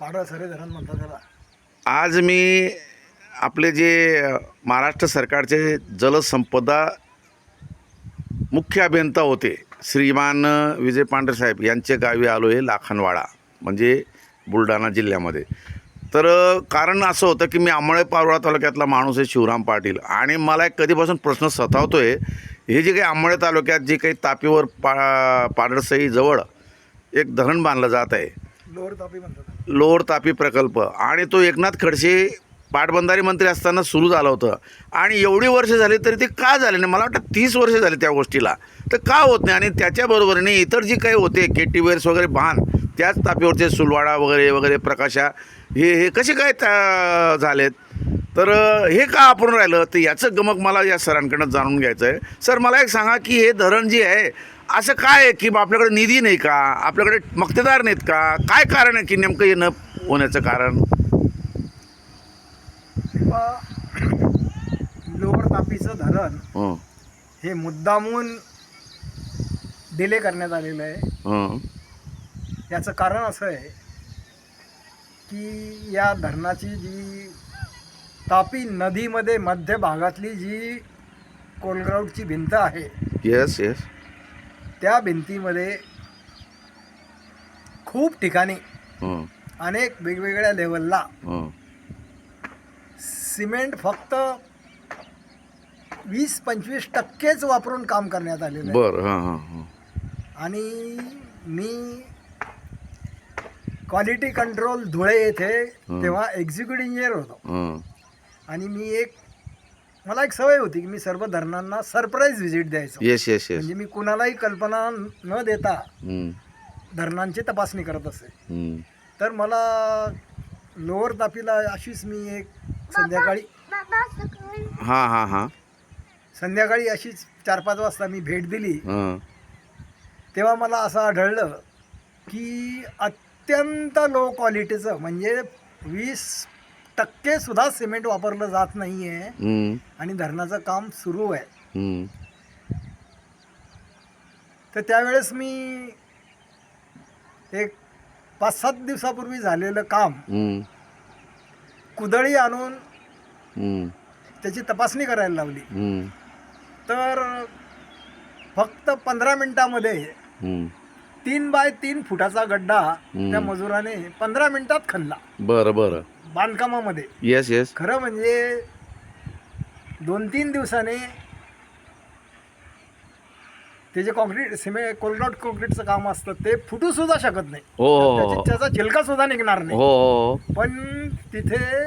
पाडळसरे धरण म्हणतात त्याला. आज मी आपले जे महाराष्ट्र सरकारचे जलसंपदा मुख्य अभियंता होते श्रीमान विजय पांढरे साहेब यांचे गावी आलो आहे लाखनवाडा म्हणजे बुलढाणा जिल्ह्यामध्ये. तर कारण असं होतं की मी आंमळे पारोळा तालुक्यातला माणूस आहे शिवराम पाटील. आणि मला एक कधीपासून प्रश्न सतावतो आहे हे जे काही आंमळे तालुक्यात जे काही तापीवर पा जवळ एक धरण बांधलं जात आहे. लोअर तापी म्हणतात लोअर तापी प्रकल्प. आणि तो एकनाथ खडसे पाटबंधारे मंत्री असताना सुरू झालं होतं. आणि एवढी वर्ष झाली तरी ते का झाले नाही? मला वाटतं तीस वर्ष झाले त्या गोष्टीला. तर का होत नाही? आणि त्याच्याबरोबरीने इतर जी काही होते केटीवेअर्स वगैरे बांध त्याच तापीवरचे सुलवाडा वगैरे वगैरे प्रकाशा हे हे कसे काय त्या झालेत? तर हे का आपण राहिलं? तर याचं गमक मला या सरांकडनं जाणून घ्यायचं आहे सर मला एक सांगा की हे धरण जे आहे असं काय आहे की बा आपल्याकडे निधी नाही का? आपल्याकडे मक्तेदार नाहीत का? काय कारण आहे की नेमकं हे न होण्याचं कारण? लोअर तापीचं धरण हं, हे मुद्दामून डिले करण्यात आलेलं आहे. हं, याचं कारण असं आहे की या धरणाची जी तापी नदीमध्ये मध्य भागातली जी कोलग्राऊटची भिंत आहे येस येस त्या भिंतीमध्ये खूप ठिकाणी हं, अनेक वेगवेगळ्या लेवलला हं, सिमेंट फक्त वीस पंचवीस टक्केच वापरून काम करण्यात आलेलं आहे. हां हां हां. आणि मी क्वालिटी कंट्रोल धुळे येथे. तेव्हा एक्झिक्युटिव्ह इंजिनियर होतो. आणि मी एक मला एक सवय होती की मी सर्व धरणांना सरप्राईज व्हिजिट द्यायचो. येस येस येस म्हणजे मी कुणालाही कल्पना न देता धरणांची तपासणी करत असे. हं, तर मला लोअर तापीला अशीच मी एक संध्याकाळी हां हां हां. संध्याकाळी अशीच चार पाच वाजता मी भेट दिली. हं, तेव्हा मला असं आढळलं की अत्यंत लो क्वालिटीचं म्हणजे वीस टक्के सुद्धा सिमेंट वापरलं जात नाही आहे हं, आणि धरणाचं काम सुरू आहे. हं, तर त्यावेळेस मी एक पाच सात दिवसापूर्वी झालेलं काम कुदळी आणून त्याची तपासणी करायला लावली. तर फक्त पंधरा मिनिटामध्ये. तीन बाय तीन फुटाचा गड्डा. त्या मजुराने पंधरा मिनिटात खणला. बरं बरं. बांधकामामध्ये. येस येस खरं म्हणजे दोन तीन दिवसाने ते जे कॉन्क्रीट सिमेंट कोलनॉट कॉन्क्रीटचं काम असतं ते फुटू सुद्धा शकत नाही. हो हो त्याची- हो. त्याचा झिलका सुद्धा निघणार हो नाही हो. पण तिथे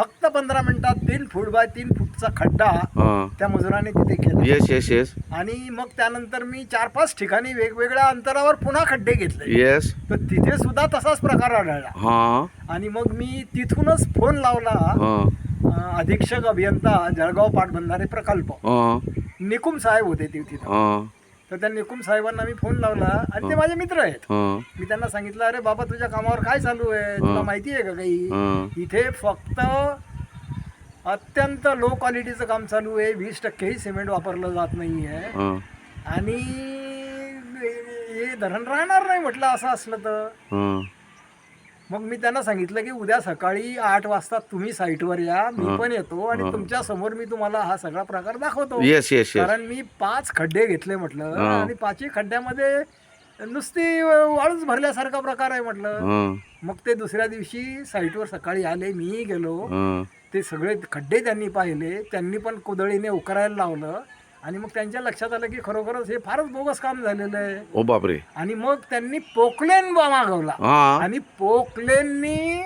फक्त पंधरा मिनिटात तीन फूट बाय तीन फूटचा खड्डा हां. त्या मजुराने तिथे केला. येस येस येस आणि मग त्यानंतर मी चार पाच ठिकाणी वेगवेगळ्या अंतरावर पुन्हा खड्डे घेतले. येस तर तिथे सुद्धा तसाच प्रकार आढळला. हां. आणि मग मी तिथूनच फोन लावला. हां. अं, अधीक्षक अभियंता जळगाव पाटबंधारे प्रकल्प. हां. निकुम साहेब होते ते तिथं. हां. तर त्या निकुम साहेबांना मी फोन लावला आणि ते माझे मित्र आहेत. हां. मी त्यांना सांगितलं अरे बाबा तुझ्या कामावर काय चालू आहे? तुला. माहिती आहे का काही? इथे फक्त अत्यंत लो क्वालिटीचं काम चालू आहे. वीस टक्केही सिमेंट वापरलं जात नाही आहे हां. आणि हे धरण राहणार नाही म्हटलं असं असलं तर. हां. मग मी त्यांना सांगितलं की उद्या सकाळी आठ वाजता तुम्ही साईटवर या मी. पण येतो आणि. तुमच्यासमोर मी तुम्हाला हा सगळा प्रकार दाखवतो. येस येस येस कारण मी पाच खड्डे घेतले म्हटलं हं. आणि पाचही खड्ड्यामध्ये नुसती वाळूच भरल्यासारखा प्रकार आहे म्हटलं. हां. मग ते दुसऱ्या दिवशी साईटवर सकाळी आले मीही गेलो. हां. ते सगळे खड्डे त्यांनी पाहिले त्यांनी पण कुदळीने उकरायला लावलं. आणि मग त्यांच्या लक्षात आलं की खरोखरच हे फारच बोगस काम झालेलं आहे. ओ बापरे. आणि मग त्यांनी पोकलेन मागवला. हां. आणि पोकलेननी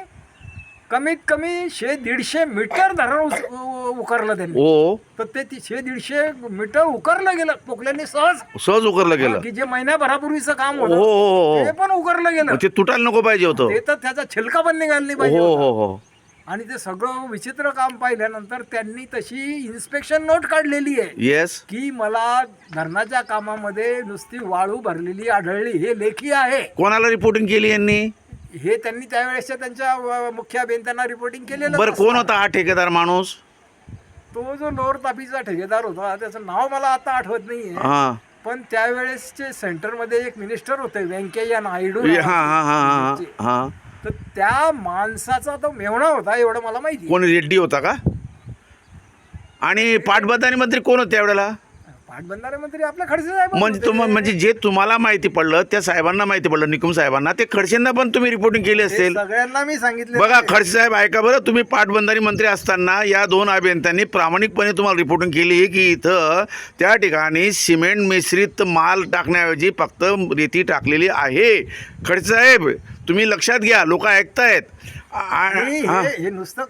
कमीत कमी शे दीडशे मीटर धरण उच- उ- उकरलं त्यांनी. ओ. तर ते ती शे दीडशे मीटर उकरलं गेलं. पोकलेननी सहज. सहज उकरलं गेलं. की जे महिन्याभरापूर्वीचं काम हो होतं हो हो. ते पण उकरलं गेलं. मग ते तुटायला नको पाहिजे होतं. ते तर त्याचा छिलका पण निघाला नाही पाहिजे हो. हो हो. आणि ते सगळं विचित्र काम पाहिल्यानंतर त्यांनी तशी इन्स्पेक्शन नोट काढलेली आहे. येस की मला धरणाच्या कामामध्ये नुसती वाळू भरलेली आढळली हे लेखी आहे. कोणाला रिपोर्टिंग केली यांनी? हे त्यांनी त्यावेळेसच्या त्यांच्या अ, मुख्य अभियंत्यांना रिपोर्टिंग केलेलं बरं. कोण होता हा ठेकेदार माणूस? तो जो लोअर तापीचा ठेकेदार होता त्याचं नाव मला आता आठवत नाहीये. हां. पण त्यावेळेसचे सेंटरमध्ये एक मिनिस्टर होते व्यंकय्या नायडू. हां हां हां हां. हां. तर त्या माणसाचा तो मेवणा होता एवढं मला माहिती कोण रेड्डी होता का? आणि पाटबंधारे मंत्री कोण होते त्यावेळेला? पाटबंधारे मंत्री आपल्या खडसे साहेब म्हणजे तुम म्हणजे जे तुम्हाला माहिती पडलं त्या साहेबांना माहिती पडलं निकुम साहेबांना. ते खडसेंना पण तुम्ही रिपोर्टिंग केली असेल. सगळ्यांना मी सांगितलं बघा खडसे साहेब ऐका बरं तुम्ही पाटबंधारी मंत्री असताना या दोन अभियंत्यांनी प्रामाणिकपणे तुम्हाला रिपोर्टिंग केली की इथं त्या ठिकाणी सिमेंट मिश्रित माल टाकण्याऐवजी फक्त रेती टाकलेली आहे. खडसे साहेब तुम्ही लक्षात घ्या लोक ऐकतायत. आ- मी हा. हे. हे नुसतं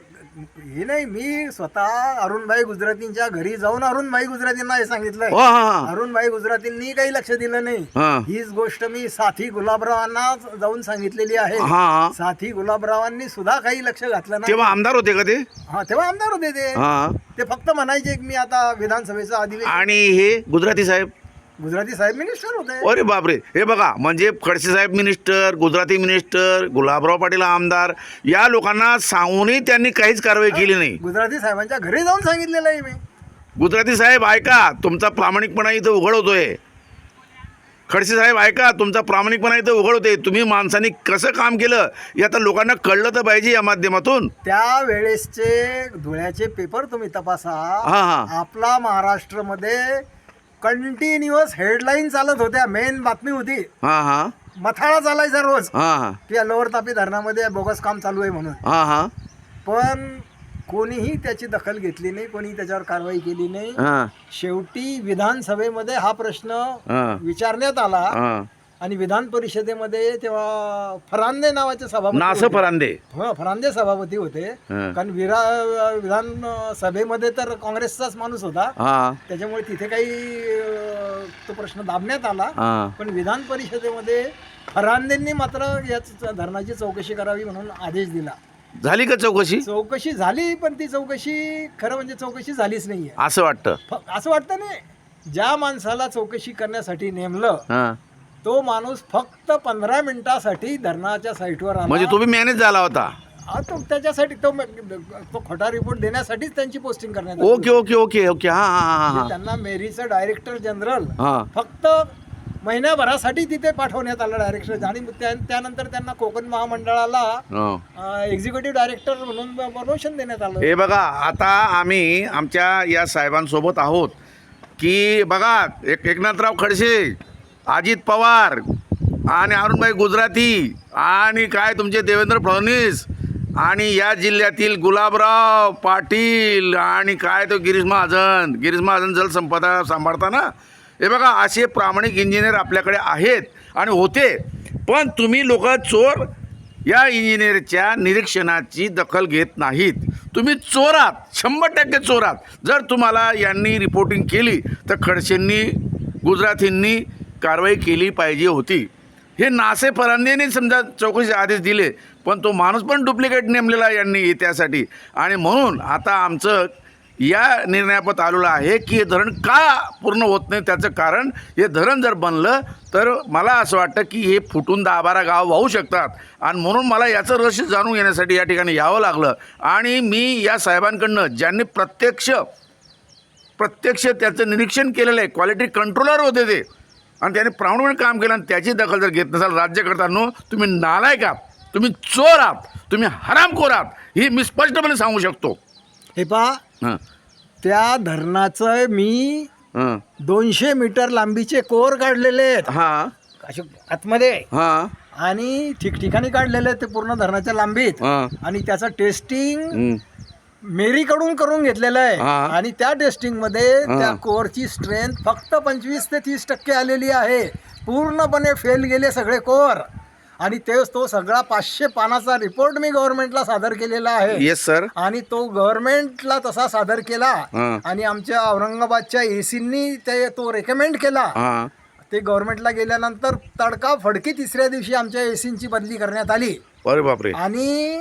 हे नाही मी स्वतः अरुणभाई गुजरातींच्या घरी जाऊन अरुणभाई गुजरातींना हे सांगितलंय. हो, हा, हा. अरुणभाई गुजरातींनी काही लक्ष दिलं नाही. हा. हीच गोष्ट मी साथी गुलाबरावांना जाऊन सांगितलेली आहे. हा. साथी गुलाबरावांनी सुद्धा काही लक्ष घातलं नाही. तेव्हा आमदार होते का ते? हा तेव्हा आमदार होते ते. हा. ते फक्त म्हणायचे की मी आता विधानसभेचं अधिवेशन आणि हे गुजराती साहेब? गुजराती साहेब मिनिस्टर होते. अरे बापरे. हे बघा म्हणजे खडसे साहेब मिनिस्टर गुजराती मिनिस्टर गुलाबराव पाटील आमदार या लोकांना सांगूनही त्यांनी काहीच कारवाई केली नाही. गुजराती साहेबांच्या घरी जाऊन सांगितलेलं आहे मी. गुजराती साहेब ऐका तुमचा प्रामाणिकपणा इथं उघड होतोय खडसे साहेब ऐका तुमचा प्रामाणिकपणा इथं उघड होते तुम्ही माणसांनी कसं काम केलं हे आता लोकांना कळलं तर पाहिजे या माध्यमातून. त्या वेळेसचे धुळ्याचे पेपर तुम्ही तपासा. हा, हा. आपला महाराष्ट्रामध्ये कंटिन्युअस हेडलाईन चालत होत्या. मेन बातमी होती. हां हां. मथाळा चालायचा रोज. हां हां. की या लोअर तापी धरणामध्ये बोगस काम चालू आहे म्हणून. हां हां. पण कोणीही त्याची दखल घेतली नाही कोणी त्याच्यावर कारवाई केली नाही. हां. शेवटी विधानसभेमध्ये हा प्रश्न हां. विचारण्यात आला. हां. आणि विधान परिषदेमध्ये तेव्हा फरांदे नावाचे सभापती नास होते. फरांदे. हो फरांदे सभापती होते. हं. कारण विरा विधान सभेमध्ये तर काँग्रेसचाच माणूस होता. हां. त्याच्यामुळे तिथे काही अं, तो प्रश्न दाबण्यात आला. हां. पण विधान परिषदेमध्ये फरांदेंनी मात्र या धरणाची चौकशी करावी म्हणून आदेश दिला. झाली का चौकशी? चौकशी झाली पण ती चौकशी खरं म्हणजे चौकशी झालीच नाहीये. असं वाटतं. फ- असं वाटतं नाही. ज्या माणसाला चौकशी करण्यासाठी नेमलं हां. तो माणूस फक्त पंधरा मिनिटासाठी धरणाच्या साईटवर आला. म्हणजे तुम्ही मॅनेज झाला होता. हा, तो त्याच्यासाठी तो तो खोटा रिपोर्ट देण्यासाठीच त्यांची पोस्टिंग करण्यात आली. ओके ओके ओके ओके हां हां हां म्हणजे हां त्यांना मेरीचं डायरेक्टर जनरल हां. फक्त महिन्याभरासाठी तिथे पाठवण्यात आलं डायरेक्टर आणि त्या- त्यानंतर त्यांना कोकण महामंडळाला हां. एक्झिक्युटिव्ह डायरेक्टर म्हणून प्रमोशन देण्यात आलं. हे बघा आता आम्ही आमच्या या साहेबांसोबत आहोत की बघा एक एकनाथराव खडसे अजित पवार आणि अरुणभाई गुजराती आणि काय तुमचे देवेंद्र फडणवीस आणि या जिल्ह्यातील गुलाबराव पाटील आणि काय तो गिरीश महाजन. गिरीश महाजन जलसंपदा सांभाळताना हे बघा असे प्रामाणिक इंजिनियर आपल्याकडे आहेत आणि होते. पण तुम्ही लोक चोर या इंजिनियरच्या निरीक्षणाची दखल घेत नाहीत. तुम्ही चोरात शंभर टक्के चोरात. जर तुम्हाला यांनी रिपोर्टिंग केली तर खडसेंनी गुजरातींनी कारवाई केली पाहिजे होती. हे नासे फरांदेने समजा चौकशीचे आदेश दिले पण तो माणूस पण डुप्लिकेट नेमलेला यांनी त्यासाठी. आणि म्हणून आता आमचं या निर्णयापत आलेलं आहे की हे धरण का पूर्ण होत नाही त्याचं कारण हे धरण जर बनलं तर मला असं वाटतं की हे फुटून दहा बारा गाव वाहू शकतात. आणि म्हणून मला याचं रहस्य जाणून घेण्यासाठी या ठिकाणी यावं लागलं. आणि मी या साहेबांकडनं ज्यांनी प्रत्यक्ष प्रत्यक्ष त्याचं निरीक्षण केलेलं आहे क्वालिटी कंट्रोलर होते ते आणि त्याने प्रामाणिकपणे काम केलं आणि त्याची दखल जर घेत नसाल राज्यकर्त्यांनो तुम्ही नालायक आहात. तुम्ही चोर आहात. तुम्ही हरामखोर आहात. ही मी स्पष्टपणे सांगू शकतो. हे पहा. हां. त्या धरणाचं मी दोनशे मीटर लांबीचे कोर काढलेले आहेत. हां. असे आतमध्ये. हां. आणि ठिकठिकाणी काढलेले आहेत ते पूर्ण धरणाच्या लांबीत. आणि त्याचं टेस्टिंग. मेरीकडून करून घेतलेलं आहे. हा. आणि त्या टेस्टिंगमध्ये. त्या कोरची स्ट्रेंथ फक्त पंचवीस ते तीस टक्के आलेली आहे. पूर्णपणे फेल गेले सगळे कोर. आणि तेच तो सगळा पाचशे पानाचा रिपोर्ट मी गव्हर्नमेंटला सादर केलेला आहे. येस सर आणि तो गव्हर्नमेंटला तसा सादर केला. हा. आणि आमच्या औरंगाबादच्या एसींनी ते तो रेकमेंड केला. हां. ते गव्हर्नमेंटला गेल्यानंतर तडका फडकी तिसऱ्या दिवशी आमच्या एसींची बदली करण्यात आली. अरे बापरे. आणि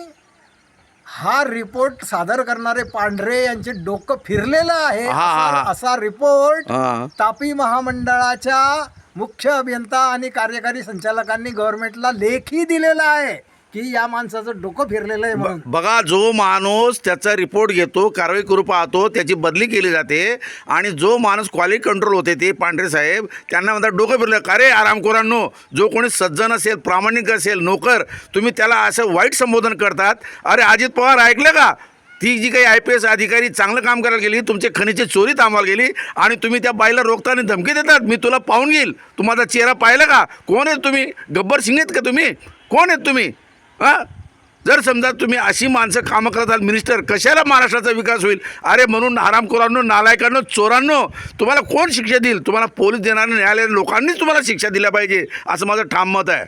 हा रिपोर्ट सादर करणारे पांढरे यांचे डोकं फिरलेलं आहे. हा, हा, असा-. असा रिपोर्ट हां. तापी महामंडळाच्या मुख्य अभियंता आणि कार्यकारी संचालकांनी गव्हर्नमेंटला लेखी दिलेला आहे. की या माणसाचं डोकं फिरलेलं आहे म्हणून. बघा जो माणूस त्याचा रिपोर्ट घेतो कारवाई करू पाहतो त्याची बदली केली जाते आणि जो माणूस क्वालिटी कंट्रोल होते ते पांढरे साहेब त्यांना म्हणतात डोकं फिरलं. का रे आरामखोरांनो जो कोणी सज्जन असेल प्रामाणिक असेल नोकर तुम्ही त्याला असं वाईट संबोधन करतात? अरे अजित पवार ऐकलं का? ती जी काही आय पी एस अधिकारी चांगलं काम करायला गेली तुमचे खनिजची चोरी थांबवायला गेली आणि तुम्ही त्या बाईला रोखताना धमकी देतात? मी तुला पाहून घेईल. तू माझा चेहरा पाहिला का? कोण आहेत तुम्ही? गब्बर सिंग आहेत का तुम्ही? कोण आहेत तुम्ही? हां? जर समजा तुम्ही अशी माणसं कामं करताल मिनिस्टर कशाला महाराष्ट्राचा विकास होईल? अरे म्हणून आरामखोरांनो नालायकांनो चोरांनो तुम्हाला कोण शिक्षा देईल? तुम्हाला पोलीस देणाऱ्या न्यायालयाने लोकांनीच तुम्हाला शिक्षा दिल्या पाहिजे असं माझं ठाम मत आहे.